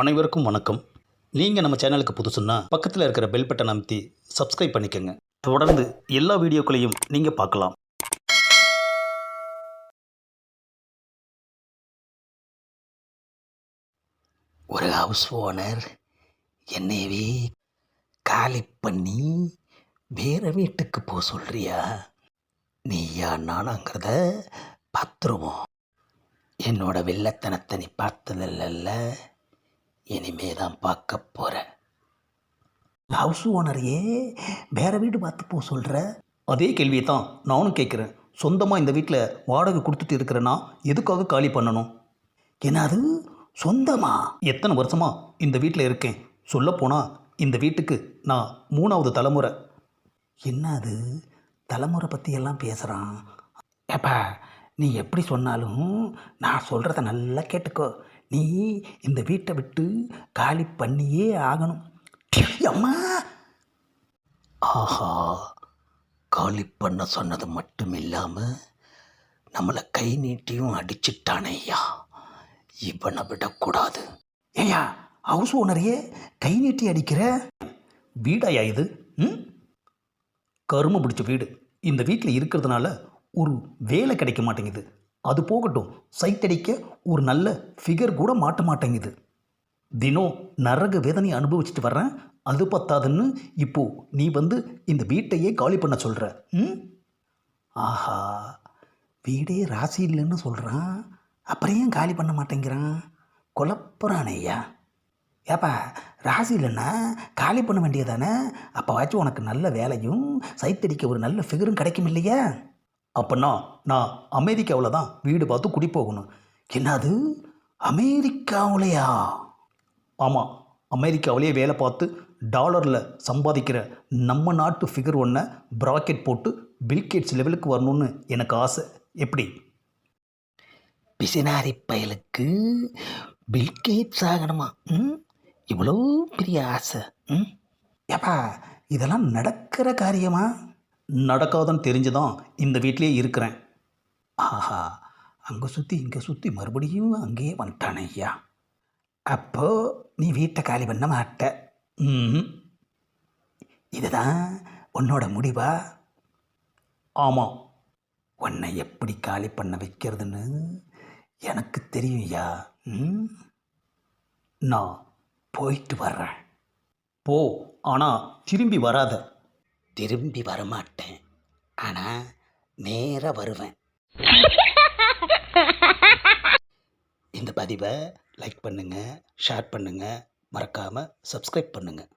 அனைவருக்கும் வணக்கம். நீங்கள் நம்ம சேனலுக்கு புதுசுன்னா பக்கத்தில் இருக்கிற பெல் பட்டன் அமைத்தி சப்ஸ்கிரைப் பண்ணிக்கோங்க. தொடர்ந்து எல்லா வீடியோக்களையும் நீங்கள் பார்க்கலாம். ஒரு ஹவுஸ் ஓனர் என்னையவே காலி பண்ணி வேற வீட்டுக்கு போக சொல்கிறியா நீயா நானாங்கிறத பார்த்துருவோம். என்னோட வில்லத்தனத்தை நீ பார்த்ததில்லல்ல? இனிமே தான் பார்க்க போற. ஹவுஸ் ஓனரையே வேற வீடு பார்த்து போக சொல்கிற அதே கேள்வியை தான் நானும் கேட்குறேன். சொந்தமாக இந்த வீட்டில் வாடகை கொடுத்துட்டு இருக்கிறேன்னா எதுக்காக காலி பண்ணணும்? என்னது? சொந்தமா? எத்தனை வருஷமா இந்த வீட்டில் இருக்கேன். சொல்லப்போனால் இந்த வீட்டுக்கு நான் மூணாவது தலைமுறை. என்ன அது தலைமுறை பற்றி எல்லாம் பேசுகிறான் ஏப்பா நீ எப்படி சொன்னாலும் நான் சொல்கிறத நல்லா கேட்டுக்கோ. நீ இந்த வீட்டை விட்டு காலி பண்ணியே ஆகணும். அம்மா. ஆஹா காலி பண்ண சொன்னது மட்டும் இல்லாமல் நம்மளை கை நீட்டியும் அடிச்சிட்டானே ஐயா. இவனை விடக்கூடாது. ஏயா ஹவுஸ் ஓனரையே கை நீட்டி அடிக்கிற? வீடாயா இது? ம்? கரும பிடிச்ச வீடு. இந்த வீட்டில் இருக்கிறதுனால ஒரு வேலை கிடைக்க மாட்டேங்குது. அது போகட்டும் சைட் அடிக்க ஒரு நல்ல ஃபிகர் கூட மாட்ட மாட்டேங்குது. தினம் நரக வேதனை அனுபவிச்சுட்டு வர்றேன். அது பத்தாதுன்னு இப்போ நீ வந்து இந்த வீட்டையே காலி பண்ண சொல்கிற ம்? ஆஹா வீடே ராசி இல்லைன்னு சொல்கிறான் அப்புறம் ஏன் காலி பண்ண மாட்டேங்கிறான்? குழப்புறானே ஐயா. ஏப்பா ராசி இல்லைன்னா காலி பண்ண வேண்டியதானே? அப்போவாச்சும் உனக்கு நல்ல வேலையும் சைத்தடிக்க ஒரு நல்ல ஃபிகரும் கிடைக்கும் இல்லையா அப்போனா நான் அமெரிக்காவில் தான் வீடு பார்த்து குடி போகணும் என்னது? அமெரிக்காவிலையா? ஆமாம் அமெரிக்காவிலேயே வேலை பார்த்து டாலரில் சம்பாதிக்கிற நம்ம நாட்டு ஃபிகர் ஒன்றை ப்ராக்கெட் போட்டு பில்கேட்ஸ் லெவலுக்கு வரணும்னு எனக்கு ஆசை. எப்படி? பிசினாரி பயலுக்கு பில்கேட்ஸ் ஆகணுமா? ம்? இவ்வளோ பெரிய ஆசை. ம்? ஏப்பா இதெல்லாம் நடக்கிற காரியமா? நடக்காதுன்னு தெரிஞ்சுதான் இந்த வீட்டிலேயே இருக்கிறேன். ஆஹா அங்கே சுற்றி இங்கே சுற்றி மறுபடியும் அங்கேயே வந்துட்டானே ஐயா. அப்போ நீ வீட்டை காலி பண்ண மாட்ட. ம் இதுதான் உன்னோட முடிவா? ஆமாம் உன்னை எப்படி காலி பண்ண வைக்கிறதுன்னு எனக்கு தெரியும் ஐயா. ம் நான் போயிட்டு வர்றேன். போ ஆனால் திரும்பி வராத. திரும்பி வரமாட்டேன். ஆனால் நேராக வருவேன். இந்த பதிவை லைக் பண்ணுங்கள் ஷேர் பண்ணுங்கள் மறக்காமல் சப்ஸ்கிரைப் பண்ணுங்கள்